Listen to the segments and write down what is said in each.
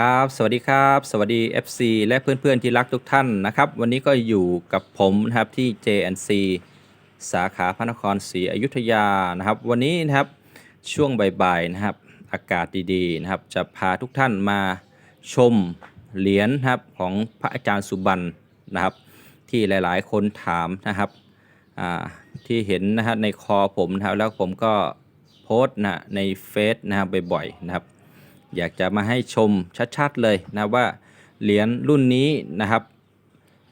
ครับ สวัสดีครับ สวัสดี FC และเพื่อนๆที่รักทุกท่านนะครับ วันนี้ก็อยู่กับผมนะครับที่ JNC สาขาพระนครศรีอยุธยานะครับ วันนี้นะครับช่วงบ่ายๆนะครับ อากาศดีๆนะครับ จะพาทุกท่านมาชมเหรียญนะครับของพระอาจารย์สุบันนะครับ ที่หลายๆ คนถามนะครับที่เห็นนะฮะในคอผมนะครับแล้วผมก็โพสต์นะในเฟซนะครับบ่อยๆนะครับ อยากจะมาให้ชมชัดๆเลยนะว่าเหรียญรุ่นนี้นะครับ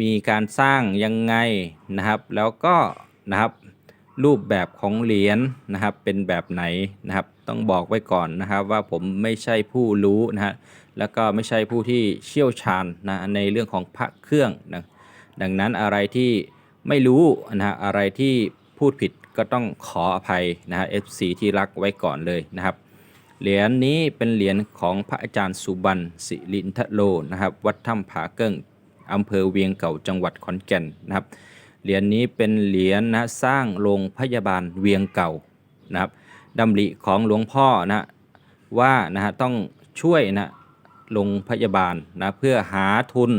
มีการสร้างยังไงนะครับ แล้วก็นะครับรูปแบบของเหรียญนะครับเป็นแบบไหนนะครับ ต้องบอกไว้ก่อนนะครับว่าผมไม่ใช่ผู้รู้นะฮะแล้วก็ไม่ใช่ผู้ที่เชี่ยวชาญนะในเรื่องของพระเครื่องนะดังนั้นอะไรที่ไม่รู้นะฮะอะไรที่พูดผิดก็ต้องขออภัยนะฮะ FC ที่รักไว้ก่อนเลยนะครับ เหรียญนี้เป็นเหรียญของพระอาจารย์สุบันสิรินทโลนะครับ วัดถ้ำผาเกิ้งอำเภอเวียงเก่าจังหวัดขอนแก่นนะครับ เหรียญนี้เป็นเหรียญนะสร้างโรงพยาบาลเวียงเก่านะครับดำริของหลวงพ่อนะว่านะฮะต้องช่วยนะโรงพยาบาลนะเพื่อหาทุน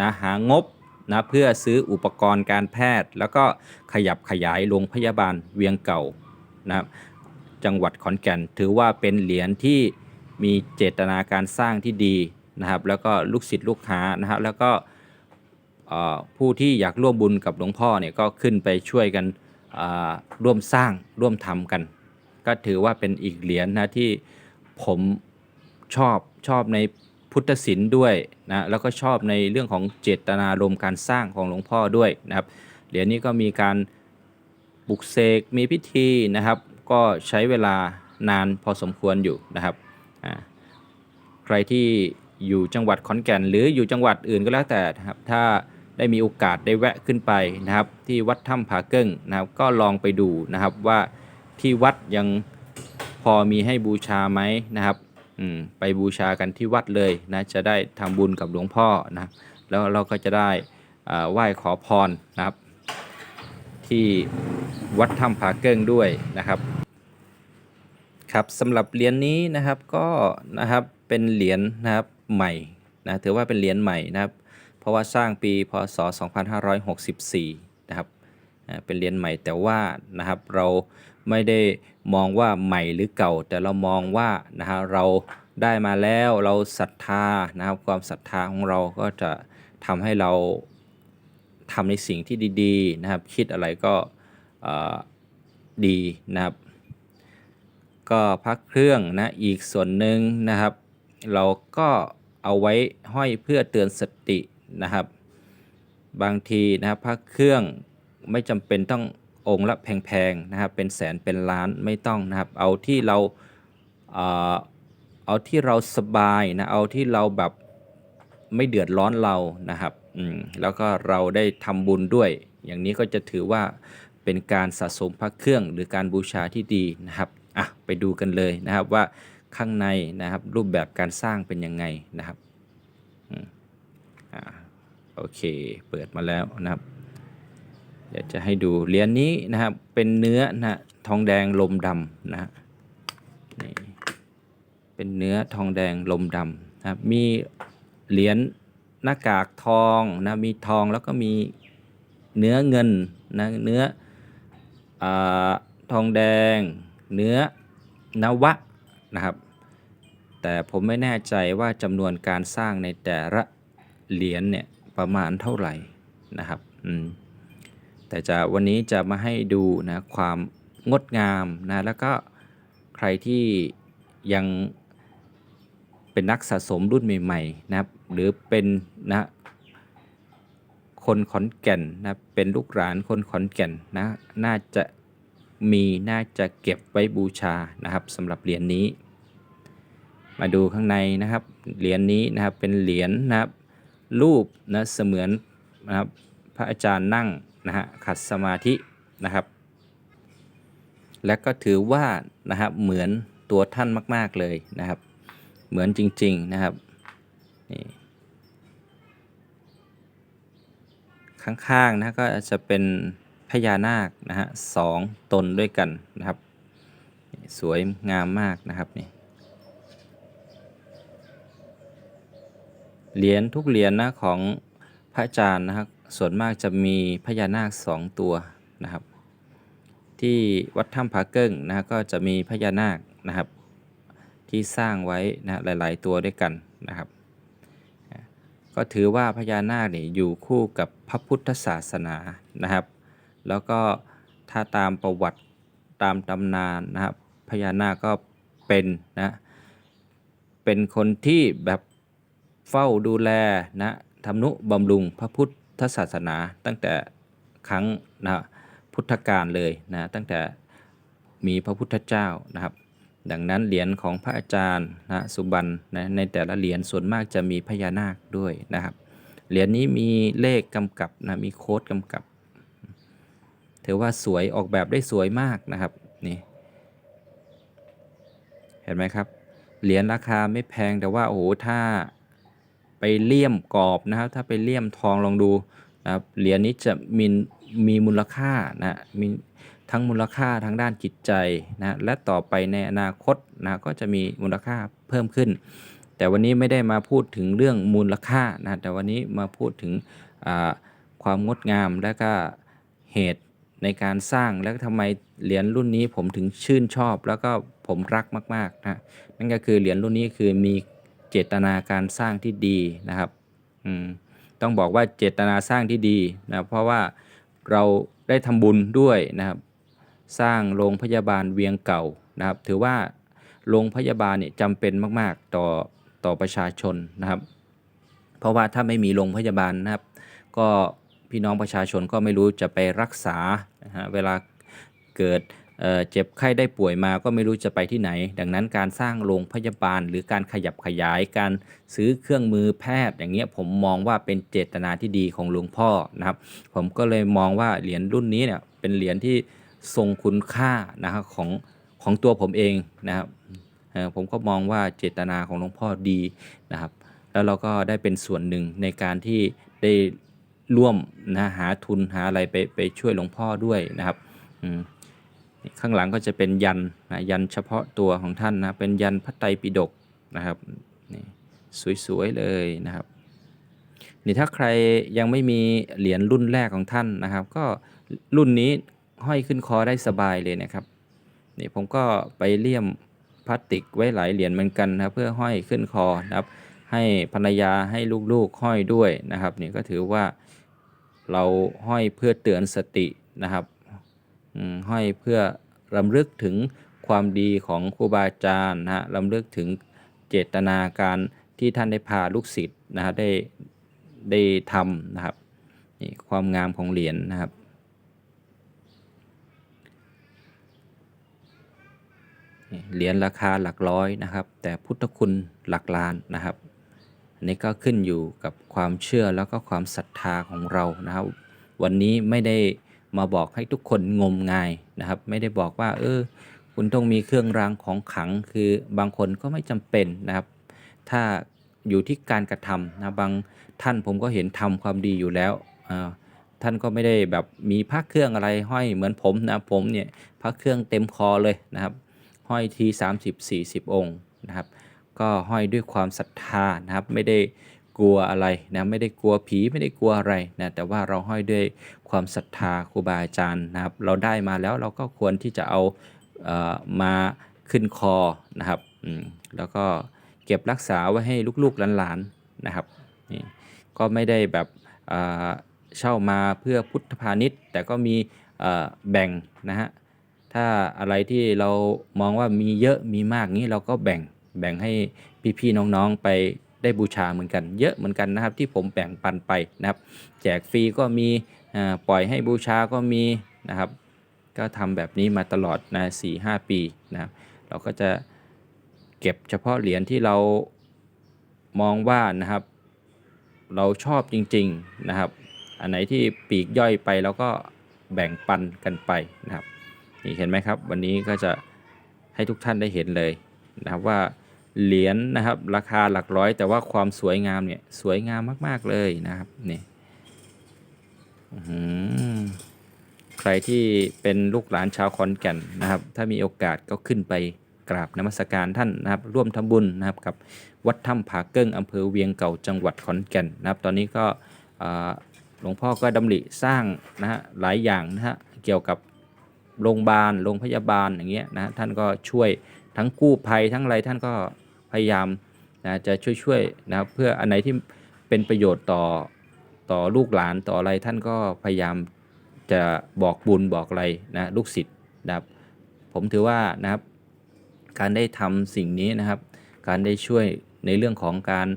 นะหางบนะเพื่อซื้ออุปกรณ์การแพทย์ แล้วก็ขยับขยายโรงพยาบาลเวียงเก่านะครับ จังหวัดขอนแก่น ถือว่าเป็นเหรียญที่มีเจตนาการสร้างที่ดีนะครับ แล้วก็ลูกศิษย์ลูกหานะครับ แล้วก็ผู้ที่อยากร่วมบุญกับหลวงพ่อเนี่ยก็ขึ้นไปช่วยกันร่วมสร้างร่วมทำกัน ก็ถือว่าเป็นอีกเหรียญนะที่ผมชอบชอบในพุทธศิลป์ด้วยนะแล้วก็ชอบในเรื่องของเจตนารมการสร้างของหลวงพ่อด้วยนะครับเหรียญนี้ก็มีการปลุกเสกมีพิธีนะครับ ก็ใช้เวลานานพอสมควรอยู่นะครับ ใครที่อยู่จังหวัดขอนแก่น หรืออยู่จังหวัดอื่นก็แล้วแต่นะครับ ถ้าได้มีโอกาสได้แวะขึ้นไปนะครับ ที่วัดถ้ำผาเกิ้งนะครับ ก็ลองไปดูนะครับว่าที่วัดยังพอมีให้บูชาไหมนะครับอืมไปบูชากันที่วัดเลยนะจะได้ทำบุญกับหลวงพ่อนะแล้วเราก็จะได้อ่าไหว้ขอพรนะครับ ที่วัดถ้ำผาเกิ้งด้วยนะครับครับสำหรับเหรียญนี้นะครับก็นะครับเป็นเหรียญนะครับใหม่นะถือว่าเป็นเหรียญใหม่นะครับเพราะว่าสร้างปีพศ 2564 นะครับอ่าเป็นเหรียญใหม่แต่ว่านะครับเราไม่ได้มองว่าใหม่หรือเก่า แต่เรามองว่านะฮะเราได้มาแล้วเราศรัทธานะครับความศรัทธาของเราก็จะทำให้เรา ทำในสิ่งที่ดีๆนะครับ คิดอะไรก็ดีนะครับ ก็พักเครื่องนะอีกส่วนหนึ่งนะครับ เราก็เอาไว้ห้อยเพื่อเตือนสตินะครับ บางทีนะครับพระเครื่องไม่จำเป็นต้ององค์ละแพงๆนะครับ เป็นแสนเป็นล้านไม่ต้องนะครับ เอาที่เราเอาที่เราสบายนะเอาที่เราแบบไม่เดือดร้อนเรานะครับ อืมแล้วก็เราได้ทำบุญด้วย อย่างนี้ก็จะถือว่าเป็นการสะสมพระเครื่องหรือการบูชาที่ดีนะครับอะไปดูกันเลยนะครับว่าข้างในนะครับรูปแบบการสร้างเป็นยังไงนะครับอืมอ่าโอเคเปิดมาแล้วนะครับเดี๋ยวจะให้ดูเหรียญนี้นะครับเป็นเนื้อนะฮะทองแดงลมดำนะฮะนี่เป็นเนื้อทองแดงลมดำนะครับมีเหรียญ หน้ากากทองนะมีทองแล้วก็มีเนื้อเงินนะเนื้ออทองแดง เนื้อนวะนะครับ แต่ผมไม่แน่ใจว่าจำนวนการสร้างในแต่ละเหรียญเนี่ยประมาณเท่าไหร่นะครับแต่จะวันนี้จะมาให้ดูนะความงดงามนะแล้วก็ใครที่ยัง เป็นนักสะสมรุ่นใหม่ๆนะครับ หรือเป็นนะคนขอนแก่นนะเป็นลูกหลานคนขอนแก่นนะน่าจะมีน่าจะเก็บไว้บูชานะครับสำหรับเหรียญนี้ มาดูข้างในนะครับเหรียญนี้นะครับเป็นเหรียญนะครับรูปนะเสมือนนะครับพระอาจารย์นั่งนะฮะขัดสมาธินะครับ และก็ถือว่านะครับเหมือนตัวท่านมาก ๆเลยนะครับ เหมือนจริง ๆ นะครับนี่ข้างๆนะก็จะเป็นพญานาคนะฮะสองตนด้วยกันนะครับ สวยงามมากนะครับนี่เหรียญทุกเหรียญนะของพระอาจารย์นะครับ ส่วนมากจะมีพญานาคสองตัวนะครับ ที่วัดถ้ำผาเกิ้งนะฮะก็จะมีพญานาคนะครับ ที่สร้างไว้นะหลาย ๆ ตัวด้วยกันนะครับ ก็ถือว่าพญานาคเนี่ยอยู่คู่กับพระพุทธศาสนานะครับ แล้วก็ถ้าตามประวัติตามตำนานนะครับพญานาคก็เป็นนะ เป็นคนที่แบบเฝ้าดูแลนะทำนุบำรุงพระพุทธศาสนาตั้งแต่ครั้งนะพุทธกาลเลยนะตั้งแต่มีพระพุทธเจ้านะครับ ดังนั้นเหรียญของพระอาจารย์นะสุบันนะในแต่ละเหรียญส่วนมากจะมีพญานาคด้วยนะครับ เหรียญนี้มีเลขกำกับนะมีโค้ดกำกับถือว่าสวยออกแบบได้สวยมากนะครับนี่เห็นไหมครับ เหรียญราคาไม่แพงแต่ว่าโอ้โหถ้าไปเลี่ยมกรอบนะครับ ถ้าไปเลี่ยมทองลองดูนะครับเหรียญนี้จะมีมีมูลค่านะมี ทั้งมูลค่าทางด้านจิตใจนะและต่อไปในอนาคตนะก็จะมีมูลค่าเพิ่มขึ้น แต่วันนี้ไม่ได้มาพูดถึงเรื่องมูลค่านะแต่วันนี้มาพูดถึงความงดงามและก็เหตุในการสร้างแล้วทำไมเหรียญรุ่นนี้ผมถึงชื่นชอบ แล้วก็ผมรักมากๆนะนั่นก็คือเหรียญรุ่นนี้คือมีเจตนาการสร้างที่ดีนะครับต้องบอกว่าเจตนาสร้างที่ดีนะเพราะว่าเราได้ทำบุญด้วยนะครับ สร้างโรงพยาบาลเวียงเก่านะครับ ถือว่าโรงพยาบาลเนี่ยจำเป็นมากๆต่อต่อประชาชนนะครับ เพราะว่าถ้าไม่มีโรงพยาบาลนะครับ ก็พี่น้องประชาชนก็ไม่รู้จะไปรักษานะฮะเวลาเกิดเเจ็บไข้ได้ป่วยมาก็ไม่รู้จะไปที่ไหน ดังนั้นการสร้างโรงพยาบาล หรือการขยับขยายการซื้อเครื่องมือแพทย์ อย่างเงี้ยผมมองว่าเป็นเจตนาที่ดีของหลวงพ่อนะครับ ผมก็เลยมองว่าเหรียญรุ่นนี้เนี่ยเป็นเหรียญที่ ทรงคุณค่านะครับของของตัวผมเองนะครับผมก็มองว่าเจตนาของหลวงพ่อดีนะครับ แล้วเราก็ได้เป็นส่วนหนึ่งในการที่ได้ร่วมนะหาทุนหาอะไรไปไปช่วยหลวงพ่อด้วยนะครับข้างหลังก็จะเป็นยันนะยันเฉพาะตัวของท่านนะเป็นยันพระไตรปิฎกนะครับนี่สวยๆเลยนะครับนี่ถ้าใครยังไม่มีเหรียญรุ่นแรกของท่านนะครับ ก็รุ่นนี้ ห้อยขึ้นคอได้สบายเลยนะครับนี่ผมก็ไปเลี่ยมพลาสติกไว้หลายเหรียญเหมือนกันนะครับเพื่อห้อยขึ้นคอนะครับ ให้ภรรยาให้ลูกๆห้อยด้วยนะครับนี่ก็ถือว่าเราห้อยเพื่อเตือนสตินะครับห้อยเพื่อรำลึกถึงความดีของครูบาอาจารย์นะฮะรำลึกถึงเจตนาการที่ท่านได้พาลูกศิษย์นะฮะได้ได้ทำนะครับนี่ความงามของเหรียญนะครับ เหรียญราคาหลักร้อยนะครับ แต่พุทธคุณหลักล้านนะครับอันนี้ก็ขึ้นอยู่กับความเชื่อแล้วก็ความศรัทธาของเรานะครับ วันนี้ไม่ได้มาบอกให้ทุกคนงมงายนะครับ ไม่ได้บอกว่า เออ คุณต้องมีเครื่องรางของขัง คือบางคนก็ไม่จำเป็นนะครับ ถ้าอยู่ที่การกระทำนะบางท่านผมก็เห็นทำความดีอยู่แล้วท่านก็ไม่ได้แบบมีพระเครื่องอะไรห้อยเหมือนผมนะผมเนี่ยพระเครื่องเต็มคอเลยนะครับ ห้อยที30 40 องค์นะครับ ก็ห้อยด้วยความศรัทธานะครับ ไม่ได้กลัวอะไรนะไม่ได้กลัวผีไม่ได้กลัวอะไรนะแต่ว่าเราห้อยด้วยความศรัทธาครูบาอาจารย์นะครับ เราได้มาแล้วเราก็ควรที่จะเอาเอ่อมาขึ้นคอนะครับอืมแล้วก็เก็บรักษาไว้ให้ลูกๆหลานๆนะครับนี่ก็ไม่ได้แบบเอ่อเช่ามาเพื่อพุทธพาณิชย์ แต่ก็มีแบ่งนะฮะ ถ้าอะไรที่เรามองว่ามีเยอะมีมากนี้เราก็แบ่งแบ่งให้พี่ๆน้องๆไปได้บูชาเหมือนกัน เยอะเหมือนกันนะครับที่ผมแบ่งปันไปนะครับ แจกฟรีก็มีปล่อยให้บูชาก็มีนะครับ ก็ทำแบบนี้มาตลอดนะสี่ห้าปีนะครับเราก็จะเก็บเฉพาะเหรียญที่เรามองว่านะครับ เราชอบจริง ๆนะครับ อันไหนที่ปีกย่อยไปเราก็แบ่งปันกันไปนะครับ นี่เห็นไหมครับ วันนี้ก็จะให้ทุกท่านได้เห็นเลยนะครับว่าเหรียญนะครับราคาหลักร้อย แต่ว่าความสวยงามเนี่ยสวยงามมาก ๆ เลยนะครับนี่ใครที่เป็นลูกหลานชาวขอนแก่นนะครับ ถ้ามีโอกาสก็ขึ้นไปกราบนมัสการท่านนะครับ ร่วมทำบุญนะครับกับวัดถ้ำผาเกิ้งอำเภอเวียงเก่าจังหวัดขอนแก่นนะครับ ตอนนี้ก็หลวงพ่อก็ดำริสร้างนะฮะหลายอย่างนะฮะเกี่ยวกับ โรงพยาบาลโรงพยาบาลอย่างเงี้ยนะท่านก็ช่วยทั้งกู้ภัยทั้งอะไรท่านก็พยายามนะจะช่วยๆนะครับเพื่ออันไหนที่เป็นประโยชน์ต่อต่อลูกหลานต่ออะไรท่านก็พยายามจะบอกบุญบอกอะไรนะลูกศิษย์นะครับผมถือว่านะครับ การได้ทำสิ่งนี้นะครับ การได้ช่วยในเรื่องของการ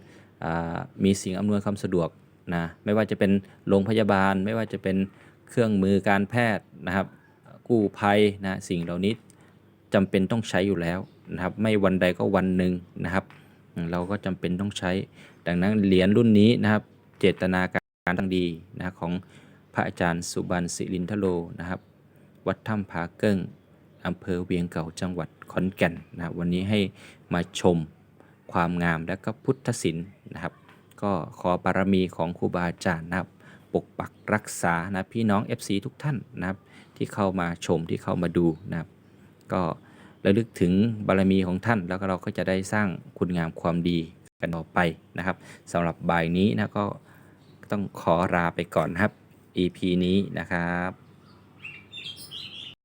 มีสิ่งอำนวยความสะดวกนะไม่ว่าจะเป็นโรงพยาบาล ไม่ว่าจะเป็นเครื่องมือการแพทย์นะครับ กู้ภัยนะสิ่งเหล่านี้จำเป็นต้องใช้อยู่แล้วนะครับ ไม่วันใดก็วันหนึ่งนะครับ เราก็จำเป็นต้องใช้ ดังนั้นเหรียญรุ่นนี้นะครับ เจตนาการตั้งดีนะของพระอาจารย์สุบันศิรินทโลนะครับ วัดถ้ำผาเกิ้งอำเภอเวียงเก่าจังหวัดขอนแก่นนะครับวันนี้ให้มาชมความงามและก็พุทธศิลป์นะครับ ก็ขอบารมีของครูบาอาจารย์นะครับ ปกปักรักษานะพี่น้อง FC ทุกท่านนะครับที่เข้ามาชมที่เข้ามาดูนะครับ ก็ระลึกถึงบารมีของท่าน แล้วก็เราก็จะได้สร้างคุณงามความดีกันต่อไปนะครับสำหรับบ่ายนี้นะก็ต้องขอลาไปก่อนครับ EP นี้นะครับ